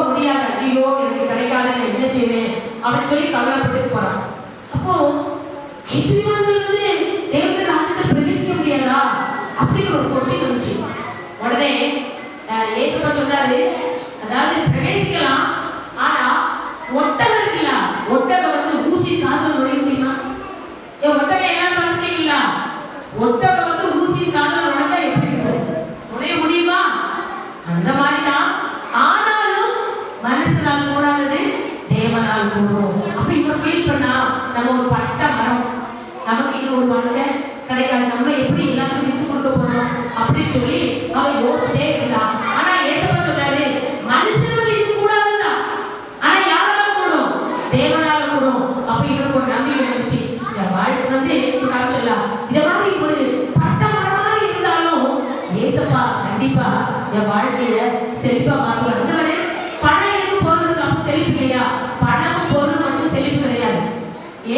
முடியாது முடியாத ஐயோ எனக்கு கிடைக்காத நான் என்ன செய்வேன்? அப்படின்னு சொல்லி கவலைப்பட்டு போறான். அப்போ இஸ்ரேலர்கள் வந்து தேவனுடைய ராஜ்யத்தை பிரவேசிக்க முடியாதா? அப்படிங்கிற ஒரு கொஸ்டின் வந்துச்சு. உடனே ஏசப்பா சொன்னாரு அதாவது பிரவேசிக்கலாம் ஆனா ஒட்டகம் இருக்குல்ல ஒட்டகம் வந்து ஊசி காதல் நுழைய முடியுமா? ஏன் எல்லாம் பார்த்துருக்கீங்களா? ஒட்டகம் வந்து ஊசி காதுல நுழைஞ்சா எப்படி இருக்கும் நுழைய முடியுமா அந்த மாதிரி தான் ஆனாலும் மனசனால் கூடாதது தேவனால் கூடும் அப்ப இப்ப ஃபீல் பண்ணா நம்ம ஒரு பட்ட மரம் நமக்கு இன்னும் ஒரு வாழ்க்கை கிடைக்காது நம்ம எப்படி எல்லாத்துக்கும் வித்து கொடுக்க போறோம் அப்படின்னு சொல்லி அவன் யோசிச்சிட்டே இருந்தான் ஆனா ஏசப்பா சொன்னாரு மனுஷர்கள் இது கூடாதுதான் ஆனா யாரால கூடும் தேவனால கூடும் அப்ப இவனுக்கு ஒரு நம்பிக்கை இருந்துச்சு என் வாழ்க்கை வந்து காமிச்சிடலாம் இத மாதிரி ஒரு பட்ட மரமா இருந்தாலும் ஏசப்பா கண்டிப்பா என் வாழ்க்கைய செழிப்பா மாற்றுவார் இந்த மாதிரி பணம் இருக்கு பொருள் இருக்கு அப்ப செழிப்பு இல்லையா பணமும் பொருள் மட்டும் செழிப்பு கிடையாது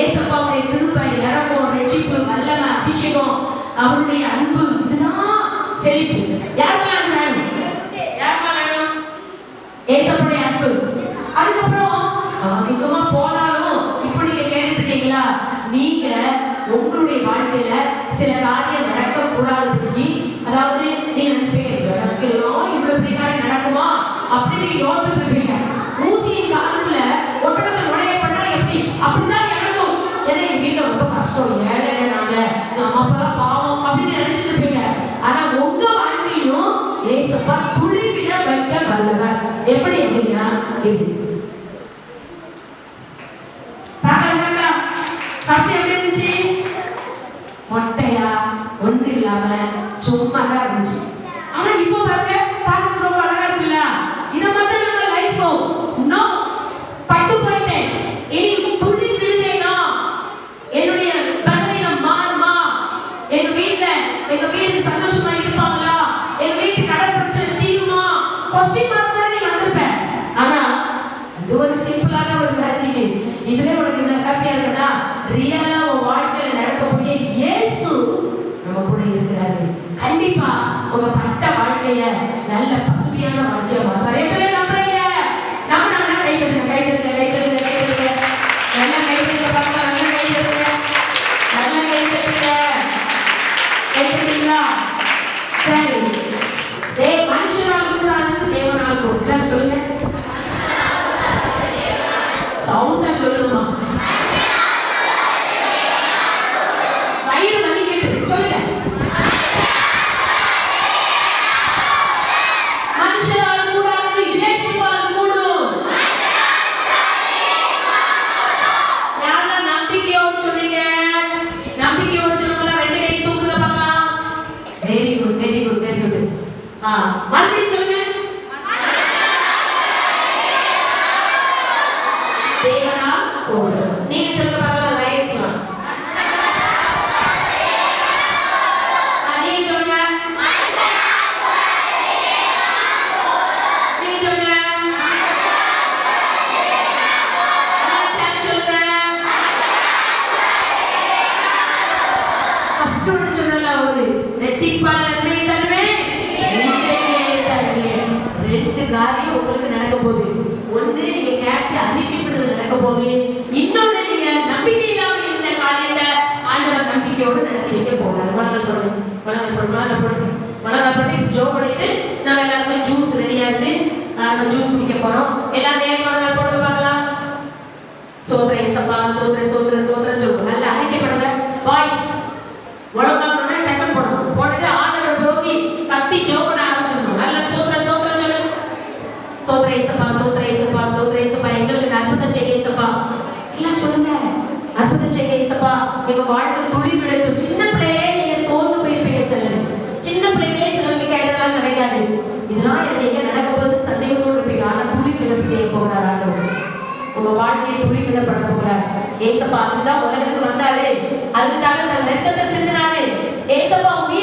ஏசப்பாவுடைய கிருபை இரக்கம் ரட்சிப்பு வல்லமை அபிஷேகம் அவருடைய அன்பு இதுதான் செழிப்பு. யாருக்கெல்லாம் அது வேணும்? யாருக்கெல்லாம் வேணும்? ஏசப்படைய அன்பு. அதுக்கப்புறம் அதிகமா போனாலும் இப்போ நீங்க கேட்டுருக்கீங்களா நீங்க உங்களுடைய வாழ்க்கையில சில காரியம் நடக்க கூடாதபடிக்கு அதாவது நீங்க நினைச்சுப்பீங்க எனக்கெல்லாம் இவ்வளவு பெரிய காரியம் நடக்குமா? அப்படின்னு நீங்க யோசிச்சுட்டு மொட்டையா ஒன்று இல்லாம சும்மா தான் இருந்துச்சு. ஆனா இப்போ பாருங்க பார்க்கறதுக்கு ரொம்ப அழகா இருக்குல்ல? இதை மட்டும் நம்ம லைஃப் நோ பட்டு போயிட்டேன். இனி துளி விழுவேனா என்னுடைய பலவீனம் மாறுமா? எங்க வீட்ல எங்க வீட்டுக்கு சந்தோஷமா இருப்பாங்களா? எங்க வீட்டு கடன் பிரச்சனை தீருமா? கொஸ்டின் மார்க் கூட நீ வந்திருப்ப. ஆனா இது ஒரு சிம்பிளான ஒரு மேஜிக் இதுல உனக்கு இவ்வளவு ஹாப்பியா இருக்குன்னா ரியல் உங்க பட்ட வாழ்க்கைய நல்ல பசுமையான வாழ்க்கைய மாத்தாரு. எத்தனை நம்புறீங்க? நம்ம நல்லா கை தட்டுங்க கை தட்டுங்க கை தட்டுங்க கை தட்டுங்க. நல்ல கை தட்டுங்க பார்க்கலாம் கை கை கை சரி. குட் ஆ மறுபடியும் சொல்லுங்க தேவனா கூடும் நீங்க சொல்லுங்க பார்க்கலாம் ரைட்ஸ்லாம் நீங்க சொல்லுங்க நீங்க சொல்லுங்க அலெக்சாண்டர் சொல்லுங்க ஃபர்ஸ்ட் ஒன்று சொன்னல ஒரு ரெட்டிப்பான நன்மை தருவேன் நெஞ்சமே தருவேன் ரெண்டு காரியம் உங்களுக்கு நடக்க போகுது ஒண்ணு நீங்க கேட்டு போது. நடக்க போகுது இன்னொன்னு நீங்க நம்பிக்கை இல்லாம இருந்த காரியத்தை ஆண்டவர் நம்பிக்கையோடு நடத்தி வைக்க போகிறார் வளங்கள் படும் வளங்கள் படும் ஜோ பண்ணிட்டு நம்ம எல்லாருமே ஜூஸ் ரெடியா இருந்து ஜூஸ் குடிக்க போறோம். எல்லாரும் எல்லாம் சொல்லுங்க. அற்புதம் செய்ய ஏசப்பா எங்க வாழ்க்கை துளி விடட்டும். சின்ன பிள்ளையே நீங்க சோர்ந்து போயிருப்பீங்க சொல்லுங்க சின்ன பிள்ளைகளே சிலருக்கு கேட்டதெல்லாம் கிடைக்காது இதெல்லாம் எனக்கு எங்க நடக்க போது சந்தேகத்தோடு இருப்பீங்க ஆனா துளி விடப்பு செய்ய போகிறார் ஆண்டவர். உங்க வாழ்க்கையை துணிவிடப்பட போகிறார். ஏசப்பா அதுதான் உலகத்துக்கு வந்தாரு. அதுக்காக தன் ரத்தத்தை சிந்தினாரு ஏசப்பா உங்க